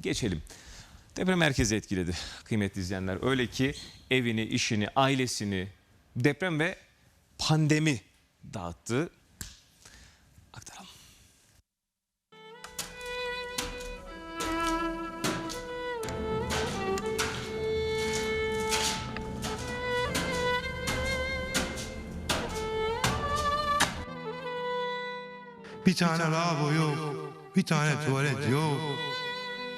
geçelim. Deprem herkesi etkiledi kıymetli izleyenler. Öyle ki evini, işini, ailesini deprem ve pandemi dağıttı. Aktaralım. Bir tane lavabo yok. Bir tane tuvalet yok.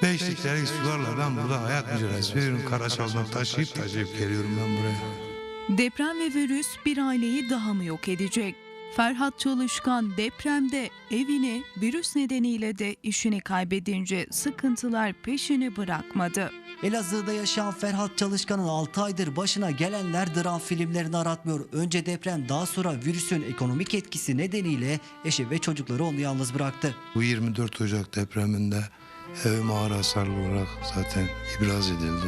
Beş litrelik sularla ben burada hayat mücadelesi veriyorum. Karaçaldan taşıyıp taşıyıp geliyorum ben buraya. Deprem ve virüs bir aileyi daha mı yok edecek? Ferhat Çalışkan depremde evini virüs nedeniyle de işini kaybedince sıkıntılar peşini bırakmadı. Elazığ'da yaşayan Ferhat Çalışkan'ın 6 aydır başına gelenler dram filmlerini aratmıyor. Önce deprem daha sonra virüsün ekonomik etkisi nedeniyle eşi ve çocukları onu yalnız bıraktı. Bu 24 Ocak depreminde evim ağır hasarlı olarak zaten ibraz edildi.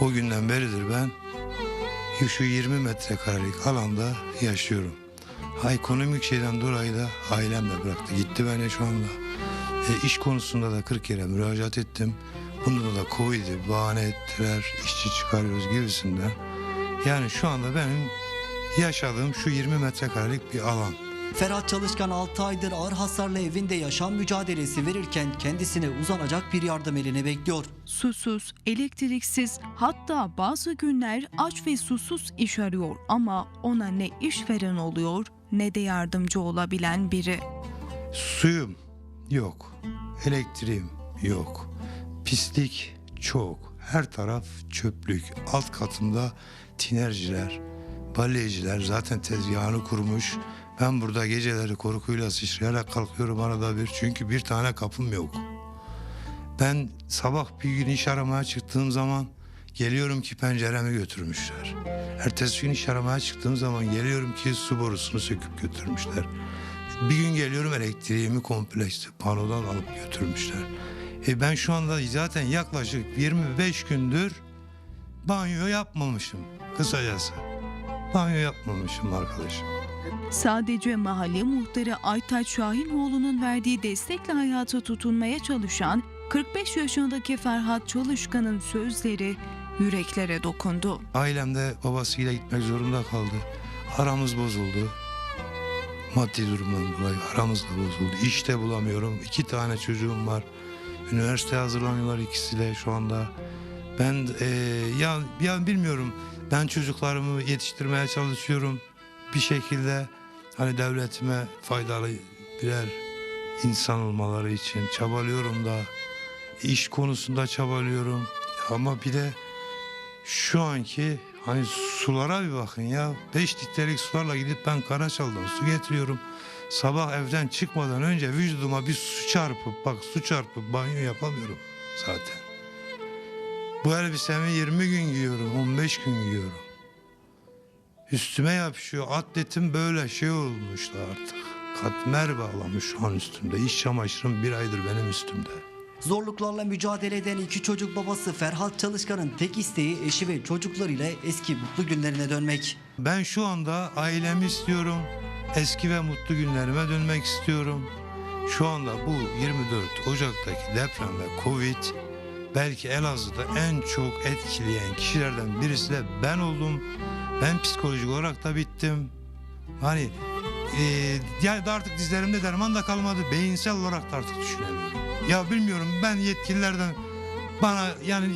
O günden beridir ben şu 20 metrekarelik alanda yaşıyorum. Ha, ekonomik şeyden dolayı da ailem de bıraktı. Gitti beni şu anda. E, iş konusunda da 40 kere müracaat ettim. Bunda da Covid'i bahane ettiler, işçi çıkarıyoruz gibisinden. Yani şu anda benim yaşadığım şu 20 metrekarelik bir alan. Ferhat Çalışkan 6 aydır ağır hasarlı evinde yaşam mücadelesi verirken kendisine uzanacak bir yardım eline bekliyor. Susuz, elektriksiz hatta bazı günler aç ve susuz iş arıyor ama ona ne işveren oluyor ne de yardımcı olabilen biri. Suyum yok. Elektriğim yok. Pislik çok. Her taraf çöplük. Alt katımda tinerciler, balyeciler zaten tezgahını kurmuş. Ben burada geceleri korkuyla sıçrayarak kalkıyorum arada bir. Çünkü bir tane kapım yok. Ben sabah bir gün iş aramaya çıktığım zaman geliyorum ki penceremi götürmüşler. Ertesi gün iş aramaya çıktığım zaman geliyorum ki su borusunu söküp götürmüşler. Bir gün geliyorum elektriğimi komple işte panodan alıp götürmüşler. E ben şu anda zaten yaklaşık 25 gündür banyo yapmamışım kısacası. Banyo yapmamışım arkadaşım. Sadece mahalle muhtarı Aytaç Şahinoğlu'nun verdiği destekle hayata tutunmaya çalışan 45 yaşındaki Ferhat Çalışkan'ın sözleri yüreklere dokundu. Ailem de babasıyla gitmek zorunda kaldı. Aramız bozuldu. Maddi durumdan dolayı aramız da bozuldu. İş de bulamıyorum. İki tane çocuğum var. Üniversiteye hazırlanıyorlar ikisi de şu anda. Ben eee, ya, ya bilmiyorum. Ben çocuklarımı yetiştirmeye çalışıyorum. Bir şekilde hani devletime faydalı birer insan olmaları için çabalıyorum da. iş konusunda çabalıyorum. Ama bir de şu anki hani sulara bir bakın ya. 5 litrelik sularla gidip ben Karaçal'dan su getiriyorum. Sabah evden çıkmadan önce vücuduma bir su çarpıp bak su çarpıp banyo yapamıyorum zaten. Bu elbisemi 20 gün giyiyorum, 15 gün giyiyorum. Üstüme yapışıyor. Atletim böyle şey olmuştu artık. Katmer bağlamış şu an üstümde. İş çamaşırım bir aydır benim üstümde. Zorluklarla mücadele eden iki çocuk babası Ferhat Çalışkan'ın tek isteği eşi ve çocuklarıyla eski mutlu günlerine dönmek. Ben şu anda ailemi istiyorum. Eski ve mutlu günlerime dönmek istiyorum. Şu anda bu 24 Ocak'taki deprem ve Covid belki Elazığ'da en çok etkileyen kişilerden birisi de ben oldum. Ben psikolojik olarak da bittim. Hani e, yani artık dizlerimde derman da kalmadı. Beyinsel olarak da artık düşünemiyorum. Ya bilmiyorum ben yetkililerden bana yani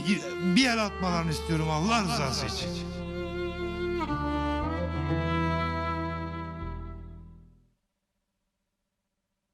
bir el atmalarını istiyorum Allah rızası için.